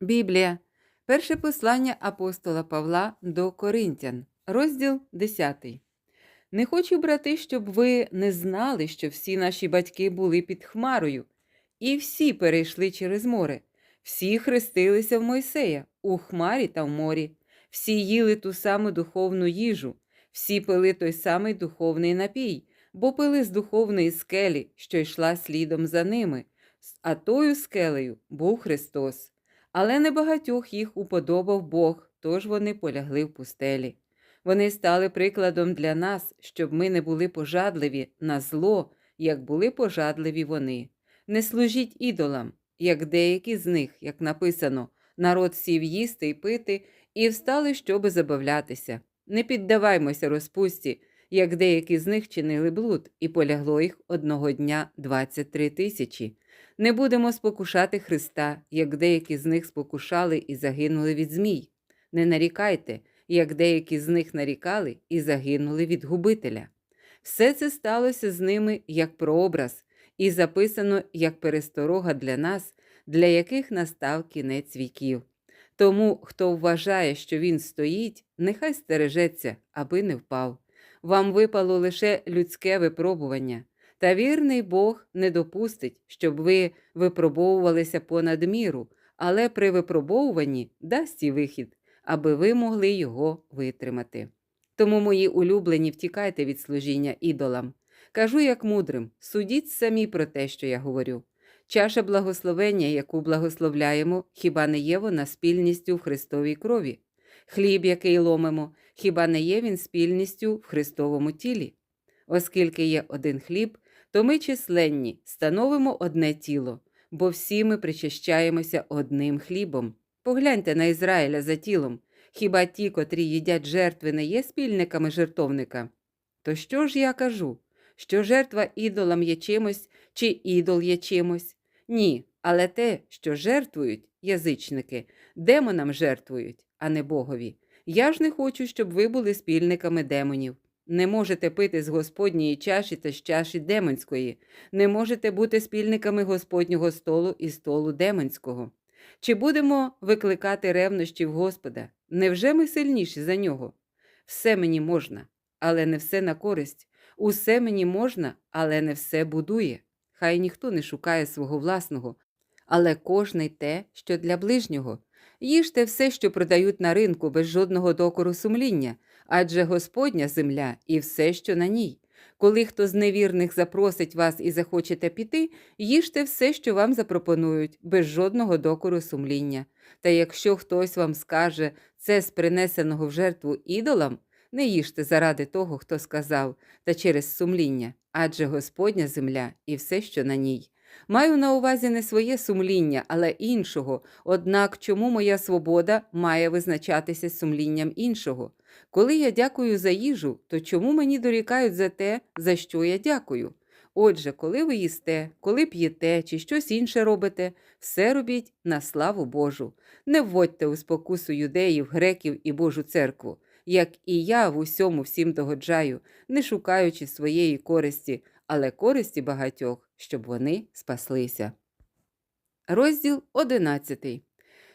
Біблія. Перше послання апостола Павла до Коринтян, розділ 10. Не хочу, брати, щоб ви не знали, що всі наші батьки були під хмарою, і всі перейшли через море, всі хрестилися в Мойсея у хмарі та в морі, всі їли ту саму духовну їжу, всі пили той самий духовний напій, бо пили з духовної скелі, що йшла слідом за ними, а тою скелею був Христос. Але небагатьох їх уподобав Бог, тож вони полягли в пустелі. Вони стали прикладом для нас, щоб ми не були пожадливі на зло, як були пожадливі вони. Не служіть ідолам, як деякі з них, як написано, народ сів їсти і пити, і встали, щоби забавлятися. Не піддаваймося розпусті, як деякі з них чинили блуд, і полягло їх одного дня 23 тисячі. Не будемо спокушати Христа, як деякі з них спокушали і загинули від змій. Не нарікайте, як деякі з них нарікали і загинули від губителя. Все це сталося з ними як прообраз, і записано як пересторога для нас, для яких настав кінець віків. Тому, хто вважає, що він стоїть, нехай стережеться, аби не впав. Вам випало лише людське випробування. Та вірний Бог не допустить, щоб ви випробовувалися понад міру, але при випробовуванні дасть і вихід, аби ви могли його витримати. Тому, мої улюблені, втікайте від служіння ідолам. Кажу, як мудрим, судіть самі про те, що я говорю. Чаша благословення, яку благословляємо, хіба не є вона спільністю в Христовій крові? Хліб, який ломимо, хіба не є він спільністю в Христовому тілі? Оскільки є один хліб, то ми численні, становимо одне тіло, бо всі ми причащаємося одним хлібом. Погляньте на Ізраїля за тілом. Хіба ті, котрі їдять жертви, не є спільниками жертовника? То що ж я кажу? Що жертва ідолам є чимось, чи ідол є чимось? Ні, але те, що жертвують язичники, демонам жертвують, а не Богові. Я ж не хочу, щоб ви були спільниками демонів. Не можете пити з Господньої чаші та з чаші демонської, не можете бути спільниками Господнього столу і столу демонського. Чи будемо викликати ревнощів Господа? Невже ми сильніші за нього? Все мені можна, але не все на користь. Усе мені можна, але не все будує. Хай ніхто не шукає свого власного, але кожний те, що для ближнього. Їжте все, що продають на ринку, без жодного докору сумління, адже Господня земля і все, що на ній. Коли хто з невірних запросить вас і захочете піти, їжте все, що вам запропонують, без жодного докору сумління. Та якщо хтось вам скаже це з принесеного в жертву ідолам, не їжте заради того, хто сказав, та через сумління, адже Господня земля і все, що на ній. Маю на увазі не своє сумління, але іншого, однак чому моя свобода має визначатися сумлінням іншого? Коли я дякую за їжу, то чому мені дорікають за те, за що я дякую? Отже, коли ви їсте, коли п'єте чи щось інше робите, все робіть на славу Божу. Не вводьте у спокусу юдеїв, греків і Божу церкву, як і я в усьому всім догоджаю, не шукаючи своєї користі, але користі багатьох, щоб вони спаслися. Розділ 11.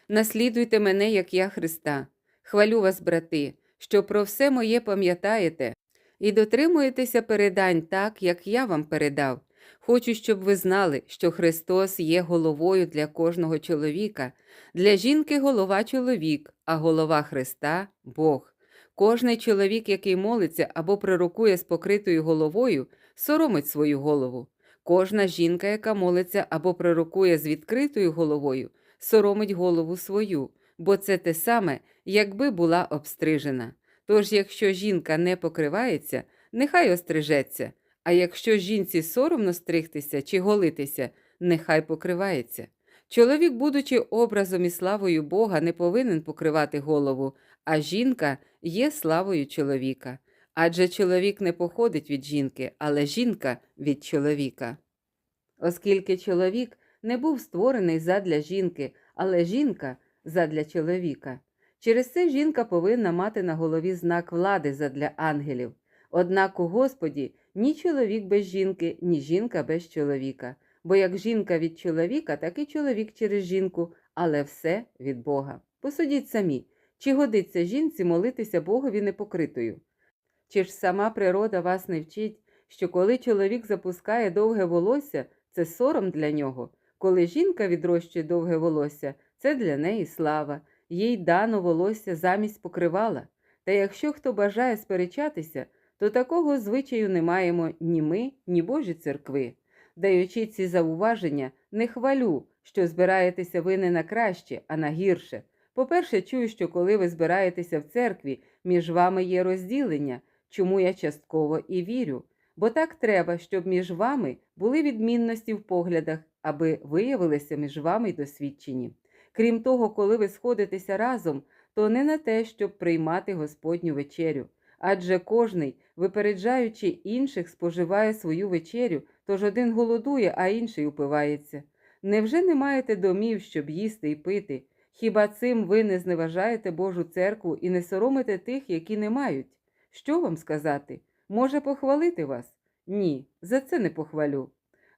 Наслідуйте мене, як я Христа. Хвалю вас, брати, що про все моє пам'ятаєте, і дотримуєтеся передань так, як я вам передав. Хочу, щоб ви знали, що Христос є головою для кожного чоловіка, для жінки голова чоловік, а голова Христа Бог. Кожний чоловік, який молиться або пророкує з покритою головою, соромить свою голову. Кожна жінка, яка молиться або пророкує з відкритою головою, соромить голову свою, бо це те саме, якби була обстрижена. Тож, якщо жінка не покривається, нехай острижеться, а якщо жінці соромно стригтися чи голитися, нехай покривається. Чоловік, будучи образом і славою Бога, не повинен покривати голову, а жінка є славою чоловіка. Адже чоловік не походить від жінки, але жінка від чоловіка. Оскільки чоловік не був створений задля жінки, але жінка задля чоловіка. Через це жінка повинна мати на голові знак влади задля ангелів. Однак у Господі ні чоловік без жінки, ні жінка без чоловіка. Бо як жінка від чоловіка, так і чоловік через жінку, але все від Бога. Посудіть самі, чи годиться жінці молитися Богові непокритою? Чи ж сама природа вас не вчить, що коли чоловік запускає довге волосся, це сором для нього, коли жінка відрощує довге волосся, це для неї слава, їй дано волосся замість покривала. Та якщо хто бажає сперечатися, то такого звичаю не маємо ні ми, ні Божі церкви. Даючи ці зауваження, не хвалю, що збираєтеся ви не на краще, а на гірше. По-перше, чую, що коли ви збираєтеся в церкві, між вами є розділення, чому я частково і вірю. Бо так треба, щоб між вами були відмінності в поглядах, аби виявилися між вами й досвідчені. Крім того, коли ви сходитеся разом, то не на те, щоб приймати Господню вечерю. Адже кожний, випереджаючи інших, споживає свою вечерю, тож один голодує, а інший упивається. Невже не маєте домів, щоб їсти і пити? Хіба цим ви не зневажаєте Божу церкву і не соромите тих, які не мають? Що вам сказати? Може похвалити вас? Ні, за це не похвалю.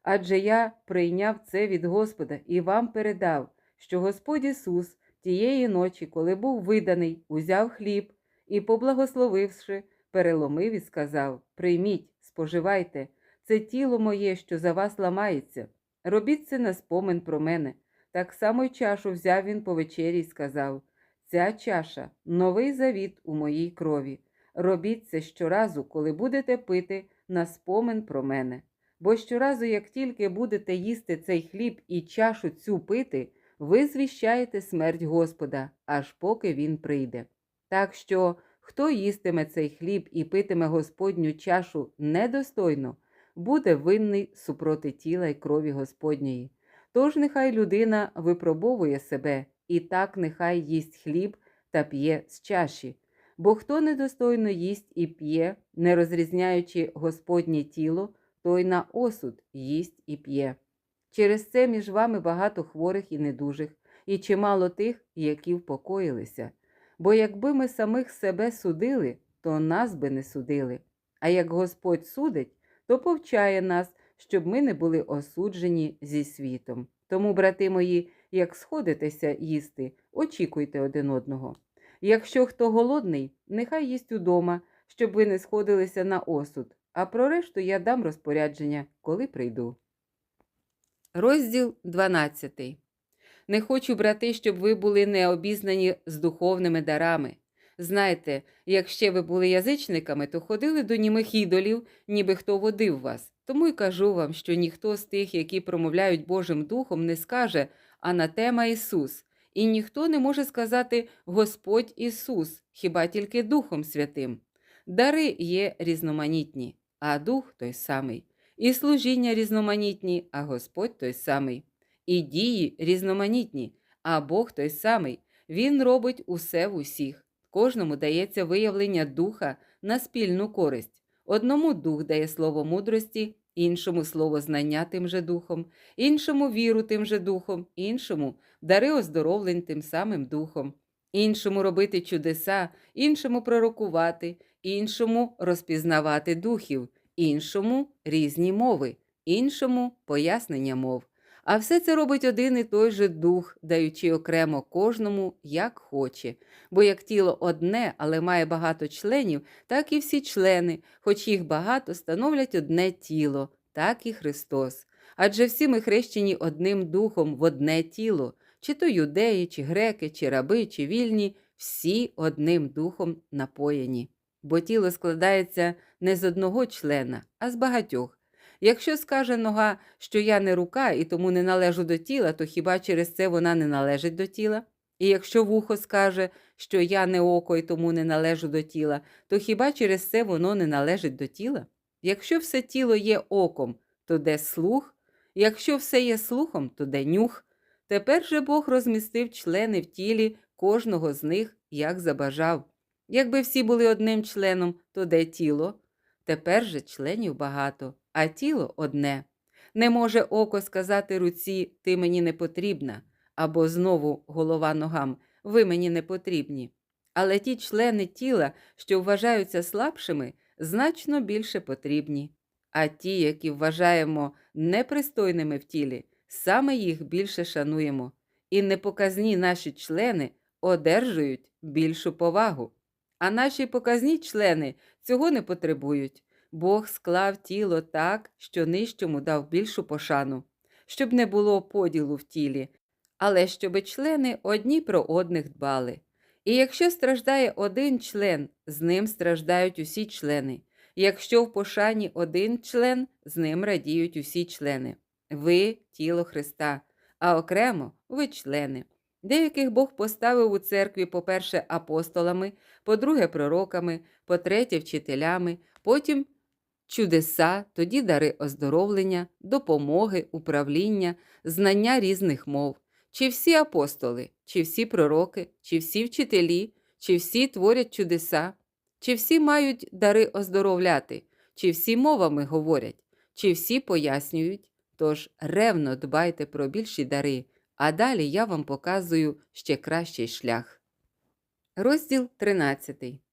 Адже я прийняв це від Господа і вам передав, що Господь Ісус тієї ночі, коли був виданий, узяв хліб і, поблагословивши, переломив і сказав: Прийміть, споживайте, це тіло моє, що за вас ламається. Робіть це на спомин про мене. Так само й чашу взяв він по вечері і сказав: Ця чаша новий завіт у моїй крові. Робіть це щоразу, коли будете пити на спомин про мене. Бо щоразу, як тільки будете їсти цей хліб і чашу цю пити, ви звіщаєте смерть Господа, аж поки він прийде. Так що, хто їстиме цей хліб і питиме Господню чашу недостойно, буде винний супроти тіла й крові Господньої. Тож нехай людина випробовує себе, і так нехай їсть хліб та п'є з чаші. Бо хто недостойно їсть і п'є, не розрізняючи Господнє тіло, той на осуд їсть і п'є. Через це між вами багато хворих і недужих, і чимало тих, які впокоїлися. Бо якби ми самих себе судили, то нас би не судили. А як Господь судить, то повчає нас, щоб ми не були осуджені зі світом. Тому, брати мої, як сходитеся їсти, очікуйте один одного. Якщо хто голодний, нехай їсть удома, щоб ви не сходилися на осуд, а про решту я дам розпорядження, коли прийду. Розділ 12. Не хочу, брати, щоб ви були необізнані з духовними дарами. Знаєте, як ще ви були язичниками, то ходили до німих ідолів, ніби хто водив вас. Тому й кажу вам, що ніхто з тих, які промовляють Божим Духом, не скаже Анатема Ісус, і ніхто не може сказати Господь Ісус, хіба тільки Духом Святим. Дари є різноманітні, а Дух той самий, і служіння різноманітні, а Господь той самий, і дії різноманітні, а Бог той самий. Він робить усе в усіх. Кожному дається виявлення духа на спільну користь. Одному дух дає слово мудрості, іншому слово знання тим же духом, іншому віру тим же духом, іншому дари оздоровлень тим самим духом, іншому робити чудеса, іншому пророкувати, іншому розпізнавати духів, іншому різні мови, іншому пояснення мов. А все це робить один і той же дух, даючи окремо кожному, як хоче. Бо як тіло одне, але має багато членів, так і всі члени, хоч їх багато, становлять одне тіло, так і Христос. Адже всі ми хрещені одним духом в одне тіло, чи то юдеї, чи греки, чи раби, чи вільні, всі одним духом напоєні. Бо тіло складається не з одного члена, а з багатьох. Якщо скаже нога, що я не рука і тому не належу до тіла, то хіба через це вона не належить до тіла? І якщо вухо скаже, що я не око і тому не належу до тіла, то хіба через це воно не належить до тіла? Якщо все тіло є оком, то де слух? Якщо все є слухом, то де нюх? Тепер же Бог розмістив члени в тілі кожного з них, як забажав. Якби всі були одним членом, то де тіло? Тепер же членів багато, а тіло одне. Не може око сказати руці ти мені не потрібна, або знову голова ногам ви мені не потрібні. Але ті члени тіла, що вважаються слабшими, значно більше потрібні. А ті, які вважаємо непристойними в тілі, саме їх більше шануємо. і непоказні наші члени одержують більшу повагу. А наші показні члени цього не потребують. Бог склав тіло так, що нижчому дав більшу пошану, щоб не було поділу в тілі, але щоб члени одні про одних дбали. І якщо страждає один член, з ним страждають усі члени. Якщо в пошані один член, з ним радіють усі члени. Ви тіло Христа, а окремо ви члени. Деяких Бог поставив у церкві, по-перше, апостолами, по-друге, пророками, по-третє, вчителями, потім чудеса, тоді дари оздоровлення, допомоги, управління, знання різних мов. Чи всі апостоли, чи всі пророки, чи всі вчителі, чи всі творять чудеса, чи всі мають дари оздоровляти, чи всі мовами говорять, чи всі пояснюють. Тож ревно дбайте про більші дари, а далі я вам показую ще кращий шлях. Розділ 13.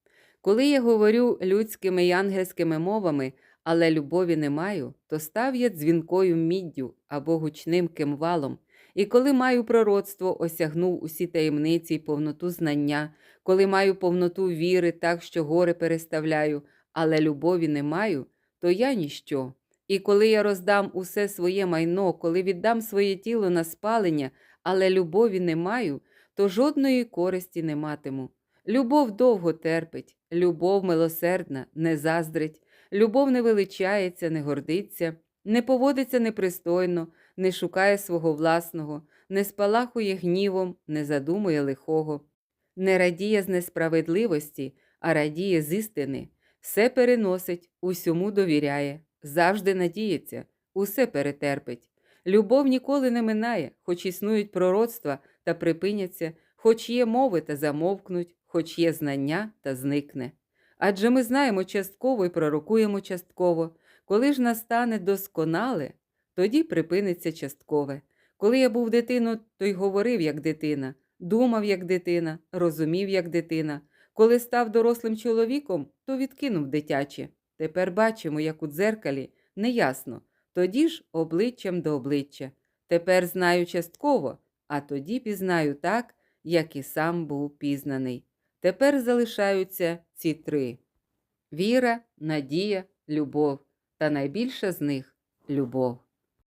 Коли я говорю людськими й ангельськими мовами, але любові не маю, то став я дзвінкою міддю або гучним кимвалом. І коли маю пророцтво, осягнув усі таємниці й повноту знання, коли маю повноту віри, так що гори переставляю, але любові не маю, то я ніщо. І коли я роздам усе своє майно, коли віддам своє тіло на спалення, але любові не маю, то жодної користі не матиму. Любов довго терпить, любов милосердна, не заздрить, любов не величається, не гордиться, не поводиться непристойно, не шукає свого власного, не спалахує гнівом, не задумує лихого, не радіє з несправедливості, а радіє з істини, все переносить, усьому довіряє, завжди надіється, усе перетерпить. Любов ніколи не минає, хоч існують пророцтва та припиняться, хоч є мови та замовкнуть, хоч є знання та зникне. Адже ми знаємо частково і пророкуємо частково, коли ж настане досконале, тоді припиниться часткове. Коли я був дитиною, то й говорив як дитина, думав як дитина, розумів як дитина. Коли став дорослим чоловіком, то відкинув дитяче. Тепер бачимо, як у дзеркалі, неясно, тоді ж обличчям до обличчя. Тепер знаю частково, а тоді пізнаю так, як і сам був пізнаний. Тепер залишаються ці три: віра, надія, любов, та найбільша з них любов.